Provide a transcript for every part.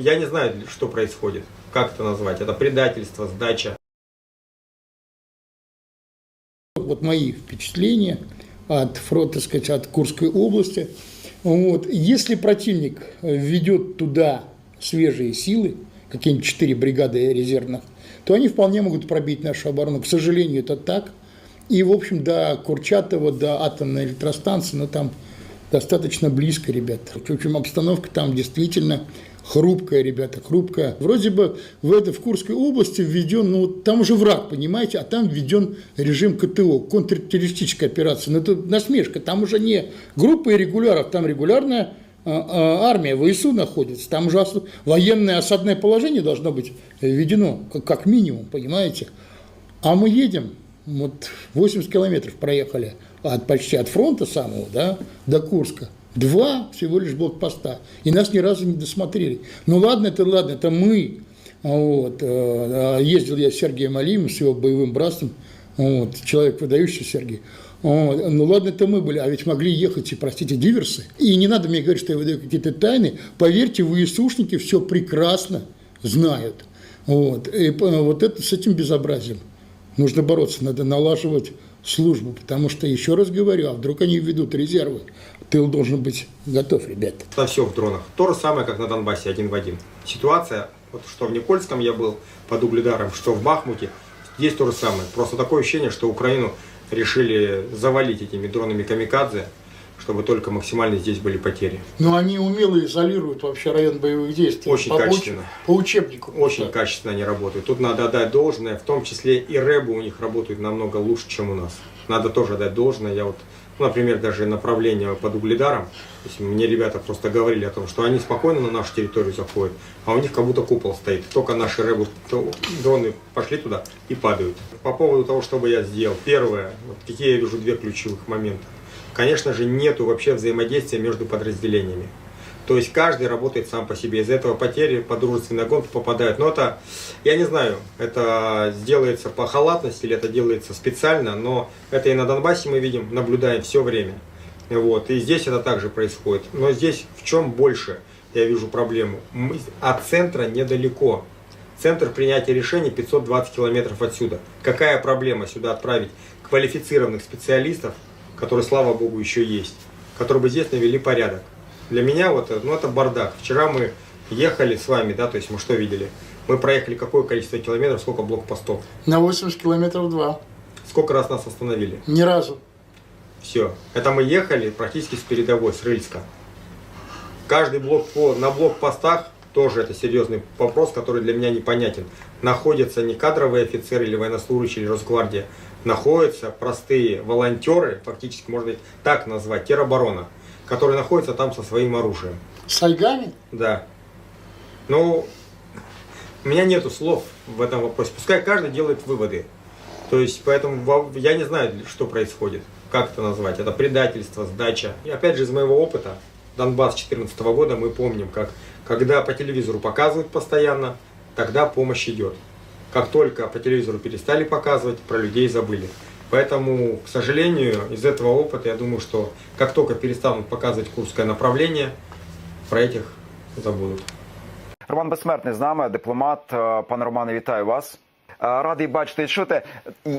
Я не знаю, что происходит, как это назвать. Это предательство, сдача. Вот мои впечатления от фронта, так сказать, от Курской области. Вот. Если противник введет туда свежие силы, какие-нибудь четыре бригады резервных, то они вполне могут пробить нашу оборону. К сожалению, это так. И, в общем, до Курчатова, до атомной электростанции, ну, там достаточно близко, ребята. В общем, обстановка там действительно хрупкая, ребята, хрупкая. Вроде бы в, это, в Курской области введен, ну, там уже враг, понимаете, а там введен режим КТО, контртеррористическая операция. Но это насмешка, там уже не группа регуляров, там регулярная а, а, армия ВСУ находится, там уже военное осадное положение должно быть введено, как минимум, понимаете. А мы едем, вот 80 километров проехали от, почти от фронта самого, да, до Курска. Два всего лишь блокпоста. И нас ни разу не досмотрели. Ну ладно, это ладно, это мы. Вот. э, э, Ездил я с Сергеем Алиевым, с его боевым братством. Вот. Человек выдающий Сергей. Вот. Ну ладно, это мы были, а ведь могли ехать и, простите, диверсы. И не надо мне говорить, что я выдаю какие-то тайны. Поверьте, ВСУшники все прекрасно знают. Вот. И по- вот это с этим безобразием нужно бороться, надо налаживать службу, потому что, еще раз говорю, а вдруг они введут резервы, тыл должен быть готов, ребята. Все в дронах. То же самое, как на Донбассе, один в один. Ситуация, вот что в Никольском я был под Угледаром, что в Бахмуте, здесь то же самое. Просто такое ощущение, что Украину решили завалить этими дронами камикадзе, чтобы только максимально здесь были потери. Но они умело изолируют вообще район боевых действий. Очень по, качественно. По учебнику. Очень Да. качественно они работают. Тут надо отдать должное, в том числе и рэбы у них работают намного лучше, чем у нас. Надо тоже отдать должное. Я вот, ну, например, даже направление под Угледаром, мне ребята просто говорили о том, что они спокойно на нашу территорию заходят, а у них как будто купол стоит. Только наши рэбы, дроны пошли туда и падают. По поводу того, что бы я сделал. Первое, вот какие я вижу две ключевых момента. Конечно же, нету вообще взаимодействия между подразделениями. То есть каждый работает сам по себе. Из-за этого потери по дружественной гонке попадают. Но это, я не знаю, это сделается по халатности или это делается специально, но это и на Донбассе мы видим, наблюдаем все время. Вот. И здесь это также происходит. Но здесь в чем больше я вижу проблему? Мы от центра недалеко. Центр принятия решений 520 километров отсюда. Какая проблема сюда отправить квалифицированных специалистов, которые, слава богу, еще есть, которые бы здесь навели порядок? Для меня вот, ну это бардак. Вчера мы ехали с вами, да, то есть мы что видели? Мы проехали какое количество километров, сколько блокпостов, На 80 километров два. сколько раз нас остановили. Ни разу. Все. Это мы ехали практически с передовой, с Рыльска. Каждый блок по, на блокпостах тоже это серьезный вопрос, который для меня непонятен. Находятся не кадровые офицеры или военнослужащие или Росгвардия, находятся простые волонтеры, фактически можно так назвать, тероборона, которые находятся там со своим оружием. С Айгами? Да. Ну, у меня нету слов в этом вопросе. Пускай каждый делает выводы. То есть, поэтому я не знаю, что происходит. Как это назвать? Это предательство, сдача. И опять же, из моего опыта, Донбасс 2014 года, мы помним, как когда по телевизору показывают постоянно, тогда помощь идет. Как только по телевизору перестали показывать, про людей забыли. Поэтому, к сожалению, из этого опыта я думаю, что как только перестанут показывать курское направление, про этих забудут. Роман Безсмертний з нами, дипломат. Пане Романе, вітаю вас. Е, Радий бачити і чути.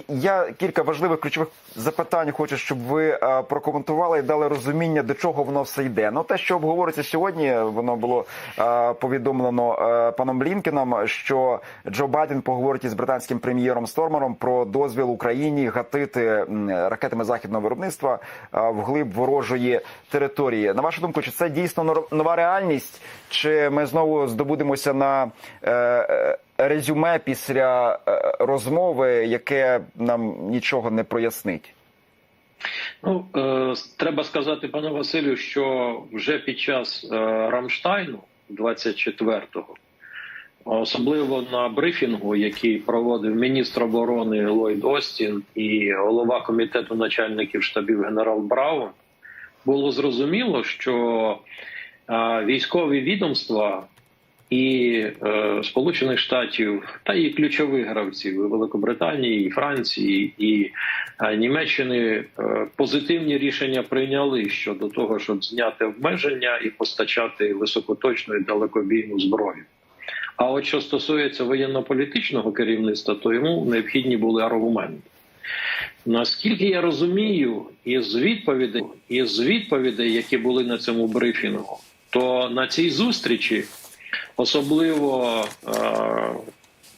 Я кілька важливих ключових запитань хочу, щоб ви е, прокоментували і дали розуміння, до чого воно все йде. Ну, те, що обговорюється сьогодні, воно було е, повідомлено паном Блінкеном, що Джо Байден поговорить із британським прем'єром Стормером про дозвіл Україні гатити ракетами західного виробництва е, вглиб ворожої території. На вашу думку, чи це дійсно нова реальність, чи ми знову здобудемося на резюме після е, розмови, яке нам нічого не прояснить? Ну, е, треба сказати, пане Василю, що вже під час е, Рамштайну 24-го, особливо на брифінгу, який проводив міністр оборони Ллойд Остін і голова комітету начальників штабів генерал Браун, було зрозуміло, що е, військові відомства і е, Сполучених Штатів та і ключових гравців і Великобританії, і Франції і е, Німеччини е, позитивні рішення прийняли щодо того, щоб зняти обмеження і постачати високоточну і далекобійну зброю. А от що стосується воєнно-політичного керівництва, то йому необхідні були аргументи. Наскільки я розумію, із відповідей, із відповідей, які були на цьому брифінгу, то на цій зустрічі, особливо е-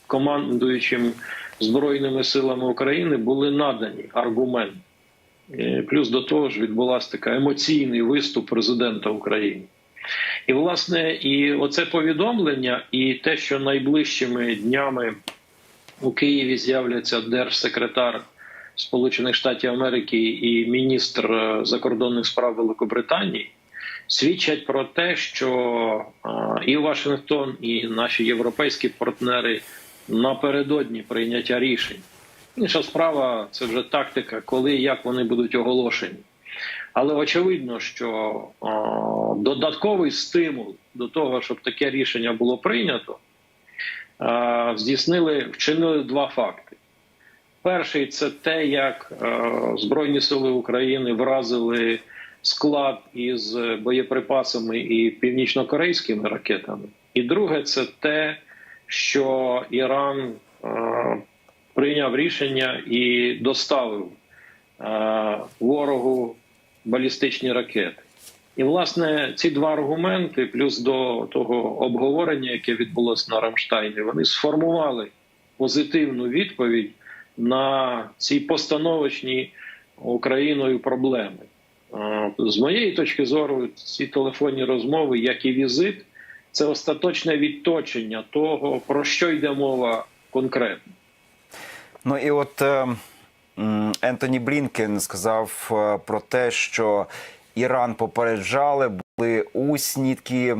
командуючим Збройними силами України, були надані аргументи. Плюс до того ж відбулася така емоційний виступ президента України. І, власне, і оце повідомлення, і те, що найближчими днями у Києві з'являться держсекретар Сполучених Штатів Америки і міністр е, закордонних справ Великобританії, свідчать про те, що і Вашингтон, і наші європейські партнери напередодні прийняття рішень. Інша справа це вже тактика, коли і як вони будуть оголошені. Але очевидно, що о, додатковий стимул до того, щоб таке рішення було прийнято, е, здійснили, вчинили два факти. Перший це те, як е, Збройні сили України вразили склад із боєприпасами і північно-корейськими ракетами. І друге, це те, що Іран е, прийняв рішення і доставив е, ворогу балістичні ракети. І, власне, ці два аргументи, плюс до того обговорення, яке відбулося на Рамштайні, вони сформували позитивну відповідь на ці постановочні Україною проблеми. З моєї точки зору, ці телефонні розмови, як і візит, це остаточне відточення того, про що йде мова конкретно. Ну і от е, Ентоні Блінкен сказав е, про те, що Іран попереджали, були усні такі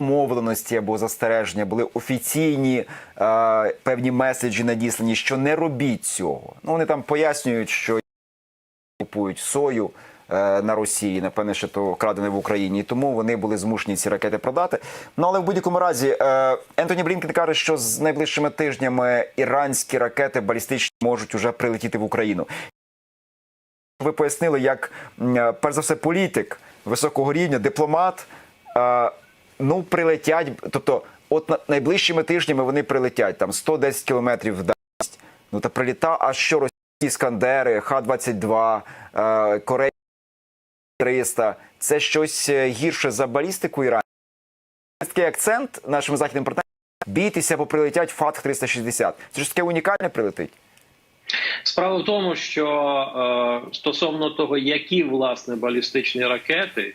мовленості або застереження, були офіційні е, певні меседжі надіслані, що не робіть цього. Ну вони там пояснюють, що купують сою. Е, На Росії, напевне, що то крадене в Україні, і тому вони були змушені ці ракети продати. Ну але в будь-якому разі е, Ентоні Блінкен каже, що з найближчими тижнями іранські ракети балістичні можуть уже прилетіти в Україну. Ви пояснили, як е, перш за все політик високого рівня, дипломат. Ну, прилетять, тобто, от на- найближчими тижнями вони прилетять там 110 кілометрів в дальність. Ну та приліта, а що російські іскандери, Х-22, е, Корея 300 це щось е, гірше за балістику Ірану. Такий акцент нашим західним партнерам бійтеся, бо прилетять ФАТ 360. Це ж таке унікальне прилетить. Справа в тому, що е, стосовно того, які власне балістичні ракети